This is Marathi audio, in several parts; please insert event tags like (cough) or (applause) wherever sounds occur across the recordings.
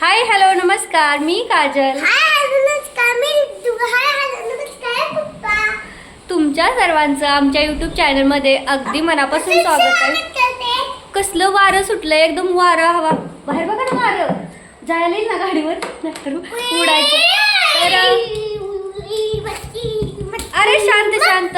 हाय हॅलो नमस्कार मी काजल तुमच्या सर्वांचं आमच्या युट्यूब चॅनलमध्ये अगदी मनापासून स्वागत आहे. कसलं वारं सुटलं एकदम वारं हवा. बाहेर बघा ना वारं. जायला येईल ना गाडीवर. उडायचं. तर अरे शांत शांत.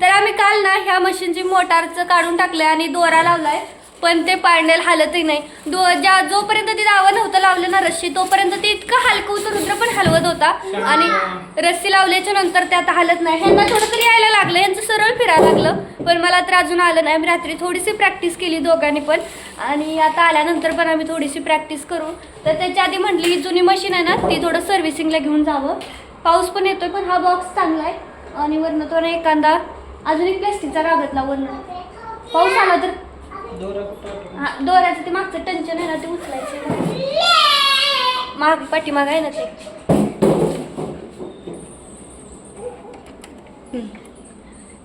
तर आम्ही काल ना ह्या मशीनची मोटारचं काढून टाकलं आणि दोरा लावलाय. पण ते पांडेल हालतही नाही. दो ज्या जोपर्यंत ते दावं नव्हतं लावलं ना रस्सी तोपर्यंत ते इतकं हलकं होतं रुद्र पण हलवत होता. आणि रस्सी लावल्याच्या नंतर ते आता हलत नाही. ह्यांना थोडं तरी यायला लागलं. यांचं सरळ फिरायला लागलं. पण मला तर अजून आलं नाही. मी रात्री थोडीशी प्रॅक्टिस केली दोघांनी पण. आणि आता आल्यानंतर पण आम्ही थोडीशी प्रॅक्टिस करू. तर त्याच्या आधी म्हटली ही जुनी मशीन आहे ना ती थोडं सर्व्हिसिंगला घेऊन जावं. पाऊस पण येतोय पण हा बॉक्स चांगला आहे. आणि वरनं तो ना एखादा अजून एक प्लास्टिकचा कागदला वरनं पाऊस आला तर हा दोऱ्याचं ते मागचं टेन्शन आहे ना ते उचलायचं. माग पाठीमाग आहे ना ते.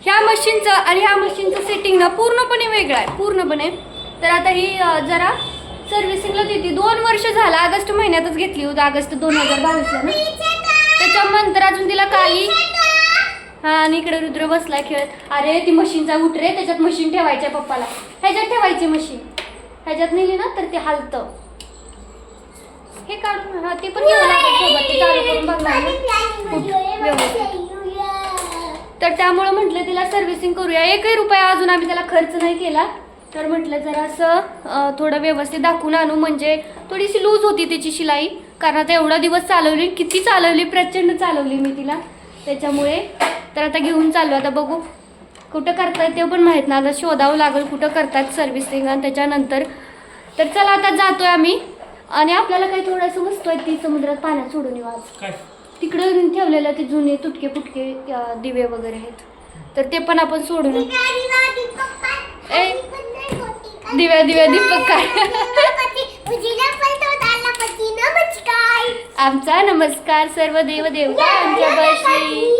ह्या मशीनचं आणि ह्या मशीनचं सेटिंग ना पूर्णपणे वेगळं आहे पूर्णपणे. तर आता ही जरा सर्व्हिसिंगला देते. दोन वर्ष झालं ऑगस्ट महिन्यातच घेतली होती ऑगस्ट दोन हजार बावीसला ना. त्याच्यानंतर अजून तिला काही हा आणि इकडे रुद्र बसला खेळत. अरे ती मशीनचा उठ रे त्याच्यात मशीन ठेवायच्या पप्पाला. ह्याच्यात ठेवायची मशीन ह्याच्यात नेली ना तर ते हालतं. हे काढून हा ते पण ते व्यवस्थित. तर त्यामुळं म्हटलं तिला सर्व्हिसिंग करूया. एकही रुपया अजून आम्ही त्याला खर्च नाही केला. तर म्हटलं जरा असं थोडं व्यवस्थित दाखवून आणू. म्हणजे थोडीशी लूज होती तिची शिलाई. कारण आता एवढा दिवस चालवली किती चालवली प्रचंड चालवली मी तिला. त्याच्यामुळे तर आता घेऊन चाललो आता बघू कुठं करतायत ते पण माहीत ना आता शोधावं लागेल कुठं करतात सर्व्हिसिंग आणि त्याच्यानंतर तर चला आता जातोय आम्ही. आणि आपल्याला काही थोडंसं वस्तू आहे ती समुद्रात पाण्यात सोडून येऊ आज. काय? तिकडं ठेवलेलं ते जुने तुटके फुटके दिवे वगैरे आहेत. तर ते पण आपण सोडून. ए दिव्या दिव्या दीपक काय? (laughs) आमचा नमस्कार सर्व देव देवतांच्या बशी.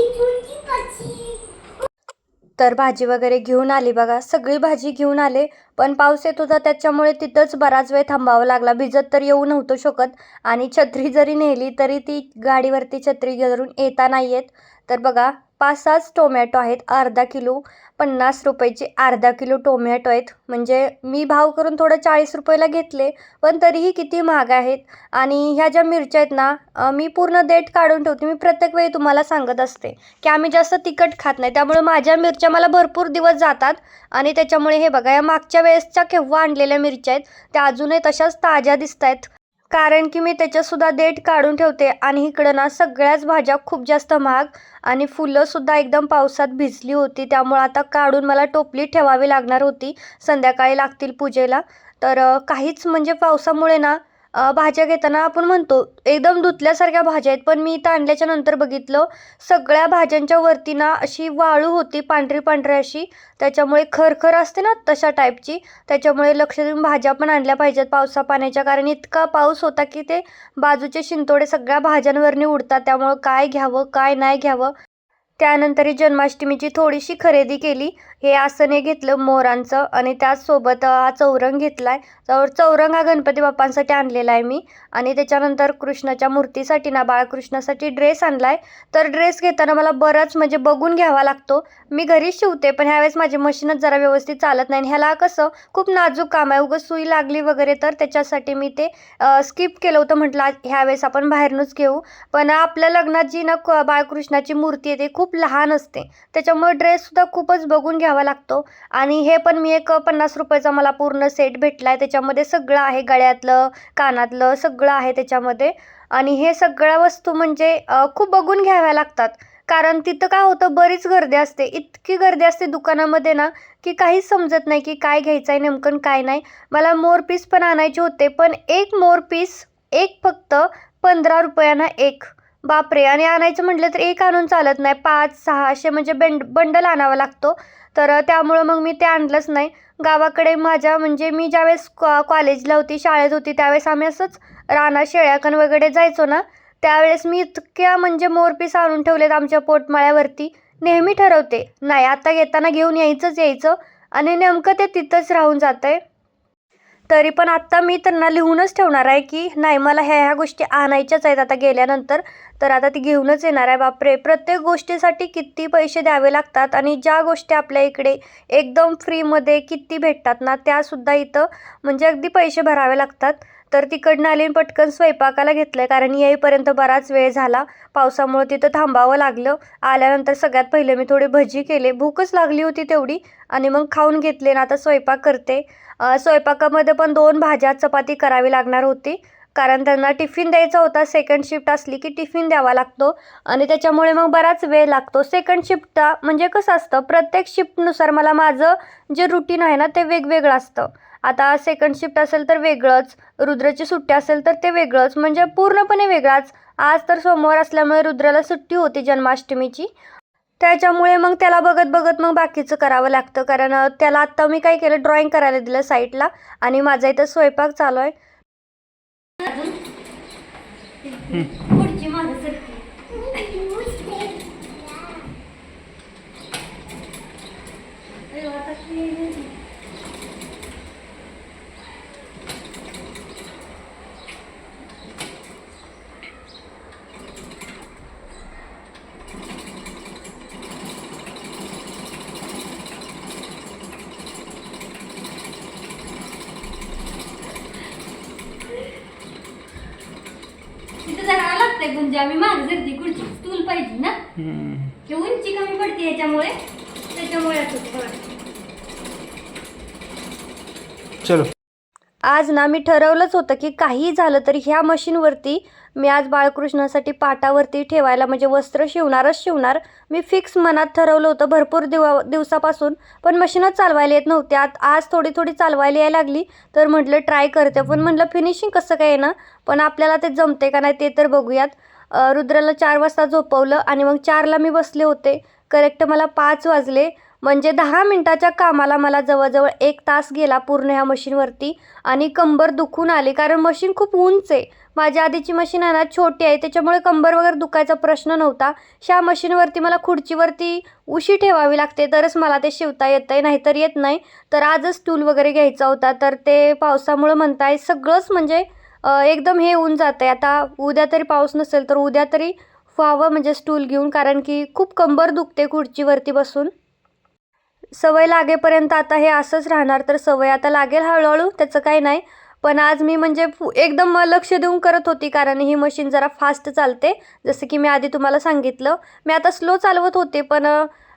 तर भाजी वगैरे घेऊन आली बघा. सगळी भाजी घेऊन आले. पण पाऊस येत होता त्याच्यामुळे तिथंच बराच वेळ थांबावं लागला. भिजत तर येऊ नव्हतो शकत. आणि छत्री जरी नेली तरी ती गाडीवरती छत्री घेऊन येता नाही येत. तर बघा पाच सहाच टोमॅटो आहेत अर्धा किलो पन्नास रुपयाचे अर्धा किलो टोमॅटो आहेत. म्हणजे मी भाव करून थोडं चाळीस रुपयाला घेतले पण तरीही किती महाग आहेत. आणि ह्या ज्या मिरच्या आहेत ना मी पूर्ण देठ काढून ठेवते. मी प्रत्येक वेळी तुम्हाला सांगत असते की आम्ही जास्त तिखट खात नाही. त्यामुळे माझ्या मिरच्या मला भरपूर दिवस जातात. आणि त्याच्यामुळे हे बघा या मागच्या वेळेसच्या केव्हा आणलेल्या मिरच्या आहेत त्या अजूनही तशाच ताज्या दिसत आहेत कारण की मी त्याच्यासुद्धा देठ काढून ठेवते आणि इकडं ना सगळ्याच भाज्या खूप जास्त महाग आणि फुलंसुद्धा एकदम पावसात भिजली होती. त्यामुळं आता काढून मला टोपली ठेवावी लागणार होती. संध्याकाळी लागतील पूजेला. तर काहीच म्हणजे पावसामुळे ना भाज्या घेताना आपण म्हणतो एकदम धुतल्यासारख्या भाज्या आहेत पण मी इथं आणल्याच्या नंतर बघितलं सगळ्या भाज्यांच्या वरती ना अशी वाळू होती पांढरी पांढरी अशी. त्याच्यामुळे खरखर असते ना तशा टाईपची. त्याच्यामुळे लक्ष देऊन भाज्या पण आणल्या पाहिजेत. पावसा पाण्याच्या कारण इतका पाऊस होता की ते बाजूचे शिंतोडे सगळ्या भाज्यांवरनी उडतात. त्यामुळं काय घ्यावं काय नाही घ्यावं. त्यानंतरही जन्माष्टमीची थोडीशी खरेदी केली. हे आसने घेतलं मोरांचं आणि त्याचसोबत हा चौरंग घेतला आहे तर चौरंग हा गणपती बाप्पांसाठी आणलेला आहे मी. आणि त्याच्यानंतर कृष्णाच्या मूर्तीसाठी ना बाळकृष्णासाठी ड्रेस आणला आहे तर ड्रेस घेताना मला बराच म्हणजे बघून घ्यावा लागतो. मी घरीच शिवते पण ह्यावेळेस माझी मशीनच जरा व्यवस्थित चालत नाही. आणि ह्याला कसं खूप नाजूक काम आहे. उगं सुई लागली वगैरे तर त्याच्यासाठी मी ते स्किप केलं होतं. म्हटलं ह्यावेळेस आपण बाहेरूनच घेऊ. पण आपल्या लग्नात जी ना क- बाळकृष्णाची मूर्ती आहे ती खूप लहान असते. त्याच्यामुळे ड्रेससुद्धा खूपच बघून घ्यावा लागतो. आणि हे पण मी एक पन्नास रुपयाचा मला पूर्ण सेट भेटला आहे त्याच्यामध्ये सगळं आहे गळ्यातलं कानातलं सगळं आहे त्याच्यामध्ये. आणि हे सगळ्या वस्तू म्हणजे खूप बघून घ्याव्या लागतात. कारण तिथं काय होतं बरीच गर्दी असते. इतकी गर्दी असते दुकानामध्ये ना की काहीच समजत नाही की काय घ्यायचं आहे नेमकं काय नाही. मला मोर पीस पण आणायचे होते पण एक मोर पीस एक फक्त पंधरा रुपयाना एक. बापरे आणि आणायचं म्हटलं तर एक आणून चालत नाही. पाच सहा असे म्हणजे बेंड बंडल आणावा लागतो. तर त्यामुळं मग मी ते आणलंच नाही. गावाकडे माझ्या म्हणजे मी ज्यावेळेस कॉ कॉलेजला होती शाळेत होती त्यावेळेस आम्ही असंच राणा शेळ्याकण वगैरे जायचो ना त्यावेळेस मी इतक्या म्हणजे मोरपीस आणून ठेवलेत आमच्या पोटमाळ्यावरती. नेहमी ठरवते नाही आता येताना घेऊन यायचंच यायचं आणि नेमकं ते तिथंच राहून जातं आहे तरी पण आत्ता मी त्यांना लिहूनच ठेवणार आहे की नाही मला ह्या ह्या गोष्टी आणायच्याच आहेत. आता गेल्यानंतर तर आता ती घेऊनच येणार आहे. बापरे! प्रत्येक गोष्टीसाठी किती पैसे द्यावे लागतात आणि ज्या गोष्टी आपल्या इकडे एकदम फ्रीमध्ये किती भेटतात ना त्यासुद्धा इथं म्हणजे अगदी पैसे भरावे लागतात. तर तिकडनं आली पटकन स्वयंपाकाला घेतलं आहे कारण येईपर्यंत बराच वेळ झाला. पावसामुळे तिथं थांबावं लागलं. आल्यानंतर सगळ्यात पहिले मी थोडी भजी केले. भूकच लागली होती तेवढी. आणि मग खाऊन घेतले ना आता स्वयंपाक करते. स्वयंपाकामध्ये पण दोन भाज्या चपाती करावी लागणार होती. कारण त्यांना टिफिन द्यायचा होता. सेकंड शिफ्ट असली की टिफिन द्यावा लागतो. आणि त्याच्यामुळे मग बराच वेळ लागतो. सेकंड शिफ्टचा म्हणजे कसं असतं? प्रत्येक शिफ्टनुसार मला माझं जे रुटीन आहे ना ते वेगवेगळं असतं. आता सेकंड शिफ्ट असेल तर वेगळंच. रुद्राची सुट्टी असेल तर ते वेगळंच. म्हणजे पूर्णपणे वेगळाच. आज तर सोमवार असल्यामुळे रुद्राला सुट्टी होती जन्माष्टमीची. त्याच्यामुळे मग त्याला बघत बघत मग बाकीचं करावं लागतं. कारण त्याला आत्ता मी काय केलं ड्रॉइंग करायला दिलं साईडला आणि माझा इथं स्वयंपाक चालू आहे. गुंजा आम्ही मागे जरती खुर्ची स्टूल पाहिजे ना? की उंची कमी पडते याच्यामुळे त्याच्यामुळे असं. चलो. आज ना मी ठरवलंच होतं की काही झालं तरी ह्या मशीनवरती मी आज बाळकृष्णासाठी पाटावरती ठेवायला म्हणजे वस्त्र शिवणारच शिवणार. मी फिक्स मनात ठरवलं होतं भरपूर दिवा दिवसापासून पण मशीनच चालवायला येत नव्हती. आत आज थोडी थोडी चालवायला यायला लागली तर म्हटलं ट्राय करते. पण म्हटलं फिनिशिंग कसं काय ना? पण आपल्याला ते जमते का नाही ते तर बघूयात. रुद्राला चार वाजता झोपवलं आणि मग चारला मी बसले होते. करेक्ट मला पाच वाजले. म्हणजे दहा मिनटाच्या कामाला मला जवळजवळ एक तास गेला पूर्ण ह्या मशीनवरती आणि कंबर दुखून आली. कारण मशीन खूप उंच आहे. माझ्या आधीची मशीन आहे ना छोटी आहे. त्याच्यामुळे कंबर वगैरे दुखायचा प्रश्न नव्हता. ह्या मशीनवरती मला खुर्चीवरती उशी ठेवावी लागते. तरच मला ते शिवता येतं आहे नाहीतर येत नाही. तर आजच टूल वगैरे घ्यायचा होता. तर ते पावसामुळं म्हणताय सगळंच म्हणजे एकदम हे होऊन जातं आहे आता उद्या तरी पाऊस नसेल तर उद्या तरी व्हावं म्हणजे स्टूल घेऊन कारण की खूप कंबर दुखते खुर्चीवरती बसून. सवय लागेपर्यंत आता हे असंच राहणार. तर सवय आता लागेल हळूहळू त्याचं काही नाही. पण आज मी म्हणजे एकदम लक्ष देऊन करत होती कारण ही मशीन जरा फास्ट चालते. जसं की मी आधी तुम्हाला सांगितलं. मी आता स्लो चालवत होते पण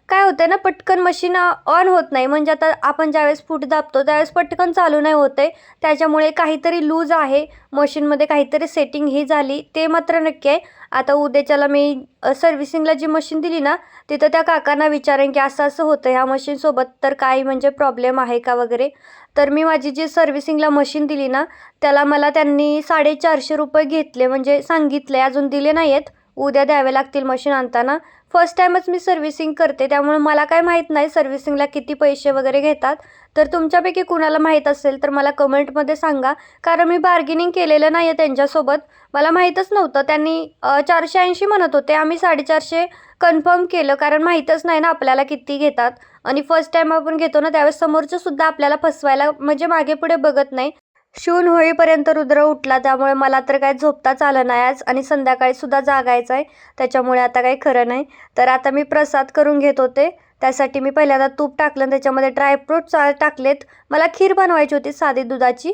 काय होतं ना पटकन मशीन ऑन होत नाही. म्हणजे आता आपण ज्यावेळेस फूट दाबतो त्यावेळेस पटकन चालू नाही होत आहे त्याच्यामुळे काहीतरी लूज आहे. मशीनमध्ये काहीतरी सेटिंग ही झाली. ते मात्र नक्की आहे. आता उद्याच्याला मी सर्व्हिसिंगला जी मशीन दिली ना तिथं त्या काकांना विचारेन की असं असं होतं ह्या मशीनसोबत तर काही म्हणजे प्रॉब्लेम आहे का वगैरे. तर मी माझी जी सर्व्हिसिंगला मशीन दिली ना त्याला मला त्यांनी साडेचारशे रुपये घेतले. म्हणजे सांगितले अजून दिले नाही आहेत उद्या द्यावे लागतील मशीन आणताना. फर्स्ट टाईमच मी सर्व्हिसिंग करते त्यामुळे मला काय माहीत नाही सर्व्हिसिंगला किती पैसे वगैरे घेतात. तर तुमच्यापैकी कुणाला माहीत असेल तर मला कमेंटमध्ये सांगा. कारण मी बार्गेनिंग केलेलं नाही आहे त्यांच्यासोबत. मला माहीतच नव्हतं. त्यांनी चारशे ऐंशी म्हणत होते. आम्ही साडेचारशे कन्फर्म केलं. कारण माहीतच नाही ना आपल्याला किती घेतात. आणि फर्स्ट टाईम आपण घेतो ना त्यावेळेस समोरचं सुद्धा आपल्याला फसवायला म्हणजे मागे पुढे बघत नाही. शून होईपर्यंत रुद्र उठला त्यामुळे मला तर काय झोपताच आलं नाही आज आणि संध्याकाळी सुद्धा जागायचं आहे त्याच्यामुळे आता काही खरं नाही. तर आता मी प्रसाद करून घेत होते. त्यासाठी मी पहिल्यांदा तूप टाकलं आणि त्याच्यामध्ये ड्रायफ्रूट्स टाकलेत. मला खीर बनवायची होती साधी दुधाची.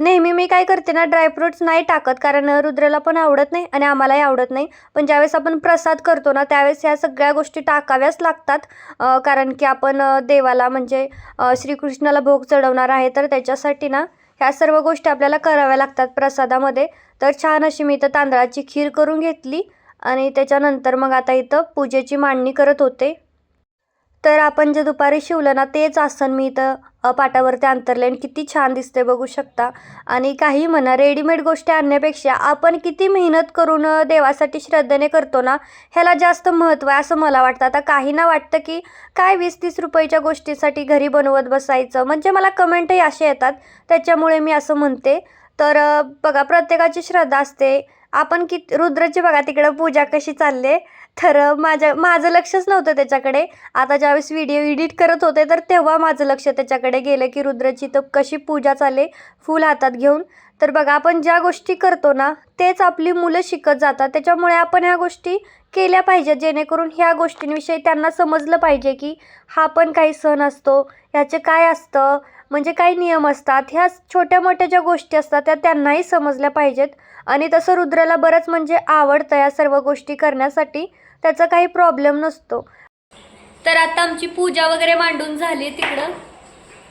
नेहमी मी काय करते ना ड्रायफ्रूट्स नाही टाकत कारण रुद्राला पण आवडत नाही आणि आम्हालाही आवडत नाही. पण ज्यावेळेस आपण प्रसाद करतो ना त्यावेळेस ह्या सगळ्या गोष्टी टाकाव्याच लागतात. कारण की आपण देवाला म्हणजे श्रीकृष्णाला भोग चढवणार आहे तर त्याच्यासाठी ना ह्या सर्व गोष्टी आपल्याला कराव्या लागतात प्रसादामध्ये. तर छान अशी मी इथं तांदळाची खीर करून घेतली आणि त्याच्यानंतर मग आता इथं पूजेची मांडणी करत होते. तर आपण जे दुपारी शिवलं ना तेच आसन मी इथं पाटावरती अंतरले किती छान दिसते बघू शकता. आणि काही म्हणा रेडीमेड गोष्टी आणण्यापेक्षा आपण किती मेहनत करून देवासाठी श्रद्धेने करतो ना ह्याला जास्त महत्त्व आहे असं मला वाटतं. आता काहींना वाटतं की काय वीस तीस रुपयाच्या गोष्टीसाठी घरी बनवत बसायचं? म्हणजे मला कमेंटही असे येतात. त्याच्यामुळे मी असं म्हणते. तर बघा प्रत्येकाची श्रद्धा असते. आपण किती रुद्रची बघा तिकडं पूजा कशी चालली आहे तर माझ्या माझं लक्षच नव्हतं त्याच्याकडे. आता ज्यावेळेस व्हिडिओ एडिट करत होते तर तेव्हा माझं लक्ष त्याच्याकडे गेलं की रुद्रची तर कशी पूजा चालले फूल हातात घेऊन. तर बघा आपण ज्या गोष्टी करतो ना तेच आपली मुलं शिकत जातात. त्याच्यामुळे आपण ह्या गोष्टी केल्या पाहिजेत जेणेकरून ह्या गोष्टींविषयी त्यांना समजलं पाहिजे की हा पण काही सण असतो ह्याचे काय असतं म्हणजे काही नियम असतात. ह्या छोट्या मोठ्या ज्या गोष्टी असतात त्या त्यांनाही समजल्या पाहिजेत. आणि तसं रुद्राला बरंच म्हणजे आवडतं या सर्व गोष्टी करण्यासाठी. त्याचा काही प्रॉब्लेम नसतो. तर आता आमची पूजा वगैरे मांडून झाली तिकडं.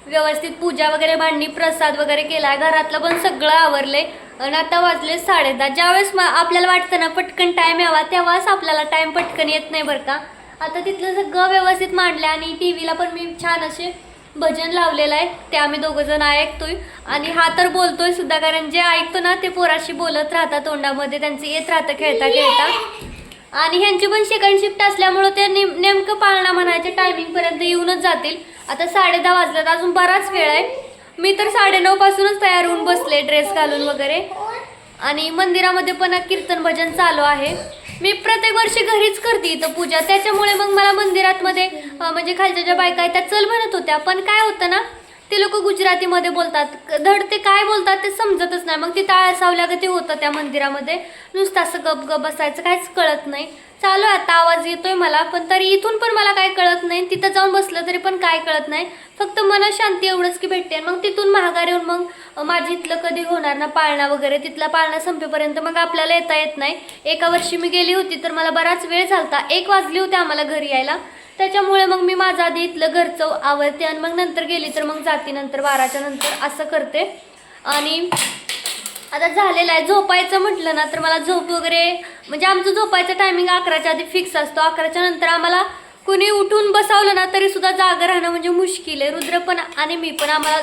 व्यवस्थित पूजा वगैरे मांडणी प्रसाद वगैरे केला घरातलं पण सगळं आवरले आणि आता वाजले साडेदहा. ज्यावेळेस म आपल्याला वाटतं ना पटकन टाईम यावा तेव्हाच आपल्याला टाईम पटकन येत नाही बरं का. आता तिथलं सगळं व्यवस्थित मांडलं आणि टी व्हीला पण मी छान असे भजन लावलेलं आहे. ते आम्ही दोघं जण ऐकतोय. आणि हा तर बोलतोय सुद्धा कारण जे ऐकतो ना ते पोराशी बोलत राहतात तोंडामध्ये. त्यांचं येत राहतं खेळता खेळता आणि ह्यांची पण सेकंड शिफ्ट असल्यामुळं ते नेम नेमकं पाळणा म्हणायच्या टायमिंगपर्यंत येऊनच जातील. आता साडे दहा वाजल्यात अजून बराच वेळ आहे. मी तर साडेनऊ पासूनच तयार होऊन बसले ड्रेस घालून वगैरे. आणि मंदिरामध्ये पण कीर्तन भजन चालू आहे. मी प्रत्येक वर्षी घरीच करते इथं पूजा. त्याच्यामुळे मग मला मंदिरात मध्ये म्हणजे खालच्या ज्या बायका आहेत त्या चल म्हणत होत्या. पण काय होतं ना ते लोक गुजरातीमध्ये बोलतात. धड ते काय बोलतात ते समजतच नाही. मग तिथं आळसावल्यागती होतं त्या मंदिरामध्ये. नुसतं असं गप गप बसायचं काहीच कळत नाही. चालू आहे आता आवाज येतोय मला पण तरी इथून पण मला काय कळत नाही. तिथं जाऊन बसलं तरी पण काय कळत नाही. फक्त मन शांती एवढंच की भेटते. आणि मग तिथून महागार येऊन मग माझी इथलं कधी होणार ना पाळणा वगैरे? तिथला पाळणा संपेपर्यंत मग आपल्याला येता येत नाही. एका वर्षी मी गेली होती तर मला बराच वेळ झाला एक वाजली होती आम्हाला घरी यायला. त्याच्यामुळे मग मी माझं आधी इथलं घरचं आवडते आणि मग नंतर गेली तर मग जाते नंतर बाराच्या नंतर असं करते. आणि आता झालेलं आहे झोपायचं म्हटलं ना तर मला झोप वगैरे म्हणजे आमचं झोपायचं टायमिंग अकराच्या आधी फिक्स असतो. अकराच्या नंतर आम्हाला कुणी उठून बसावलं ना तरीसुद्धा जागा जागं राहणं म्हणजे मुश्किल आहे. रुद्र पण आणि मी पण आम्हाला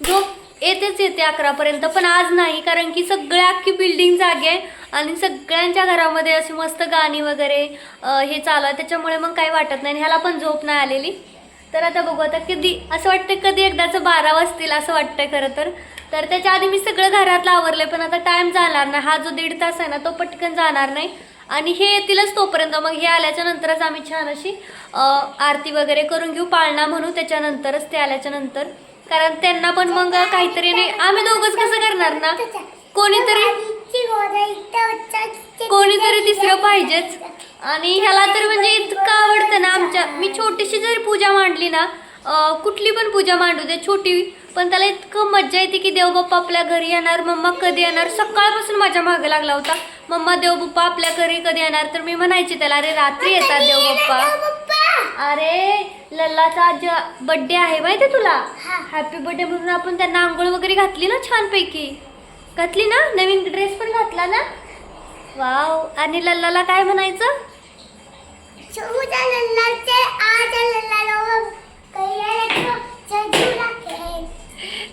झोप येतेच येते अकरापर्यंत पण आज नाही कारण की सगळ्या अख्खी बिल्डिंग जागे आहे आणि सगळ्यांच्या घरामध्ये अशी मस्त गाणी वगैरे हे चालू आहे. त्याच्यामुळे मग काही वाटत नाही ह्याला पण झोप नाही आलेली. तर आता बघू आता कधी असं वाटतं कधी एकदाचं बारा वाजतील असं वाटतंय खरं तर. तर त्याच्या आधी मी सगळं घरातलं लावरले पण आता टाईम जाणार नाही हा जो दीड तास आहे ना तो पटकन जाणार नाही. आणि हे येतीलच तोपर्यंत मग हे आल्याच्या नंतरच आम्ही छान अशी आरती वगैरे करून घेऊ पाळणा म्हणू त्याच्यानंतरच ते आल्याच्यानंतर. कारण त्यांना पण मग काहीतरी नाही. आम्ही दोघंच कसं करणार ना? कोणीतरी कोणीतरी तिसरं पाहिजेच. आणि ह्याला तर म्हणजे इतकं आवडतं ना आमच्या मी छोटीशी जरी पूजा मांडली ना कुठली पण पूजा मांडू दे छोटी पण त्याला इतकं मज्जा येते की देवबाप्पा आपल्या घरी येणार मम्मा कधी येणार? सकाळपासून माझ्या मागे लागला होता. मम्मा देवबाप्पा आपल्या घरी कधी येणार? तर मी म्हणायची त्याला अरे रात्री येतात देवबाप्पा अरे लल्लाचा आज बर्थडे आहे माहिती आहे तुला? हॅपी बर्थडे म्हणून आपण त्यांना आंघोळ वगैरे घातली ना छानपैकी? घातली ना? नवीन ड्रेस पण घातला ना? वाव आणि लल्लाला काय म्हणायचं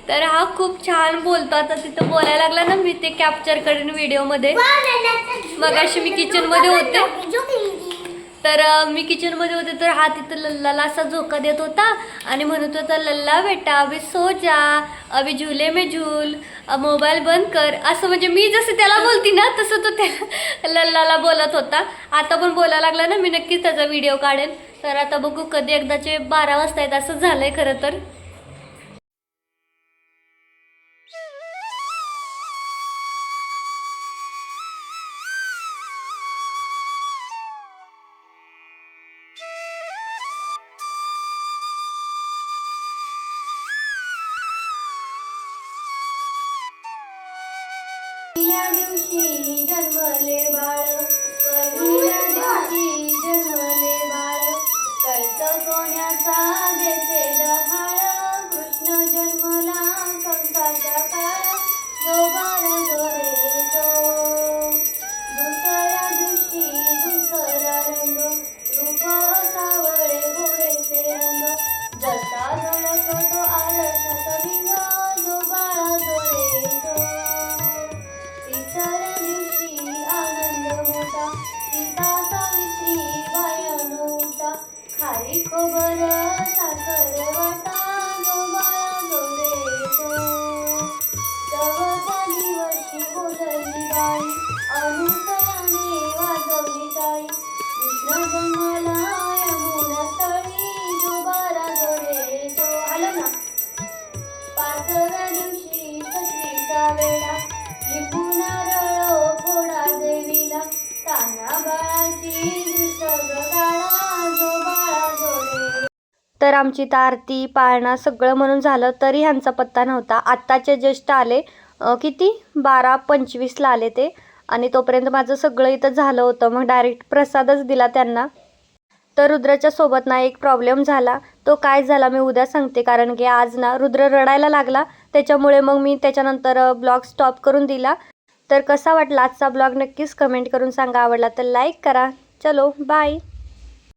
तर हा खूप छान बोलतो. आता तिथं बोलायला लागला ना मी ते कॅप्चर करेन व्हिडिओमध्ये मगाशी मी किचनमध्ये होते. तर मी किचनमध्ये होते तर हा तिथं लल्लाला असा झोका देत होता आणि म्हणत होता लल्ला बेटा अभि सो जा. अभि झुले में झूल. मोबाईल बंद कर. असं म्हणजे मी जसं त्याला बोलती ना तसं तो त्या (laughs) लल्लाला बोलत होता. आता पण बोलायला लागला ना मी नक्कीच त्याचा व्हिडिओ काढेन. तर आता बघू कधी एकदाचे बारा वाजता येत असं झालंय खरं तर. सोन्याचा देते डहाळ कृष्ण जन्मला कंसाचा काळ जो बाळ तो दुसऱ्या दिवशी दुसरा रंग रूप सावळे गोरेचे रंग. जसा झळकतो आरशाचा ખબર સાકર વાટાનો માળો રેતો દવતા દિવસી બોલની બાઈ અનુસરાને વાજવની તાઈ કૃષ્ણ तर आमची इथं आरती पाळणा सगळं म्हणून झालं तरी ह्यांचा पत्ता नव्हता. आत्ताचे जस्ट आले किती? बारा पंचवीसला आले ते. आणि तोपर्यंत माझं सगळं इथं झालं होतं. मग डायरेक्ट प्रसादच दिला त्यांना. तर रुद्राच्या सोबत ना एक प्रॉब्लेम झाला. तो काय झाला मी उद्या सांगते. कारण की आज ना रुद्र रडायला लागला. त्याच्यामुळे मग मी त्याच्यानंतर ब्लॉग स्टॉप करून दिला. तर कसा वाटला आजचा ब्लॉग नक्कीच कमेंट करून सांगा. आवडला तर लाईक करा. चलो बाय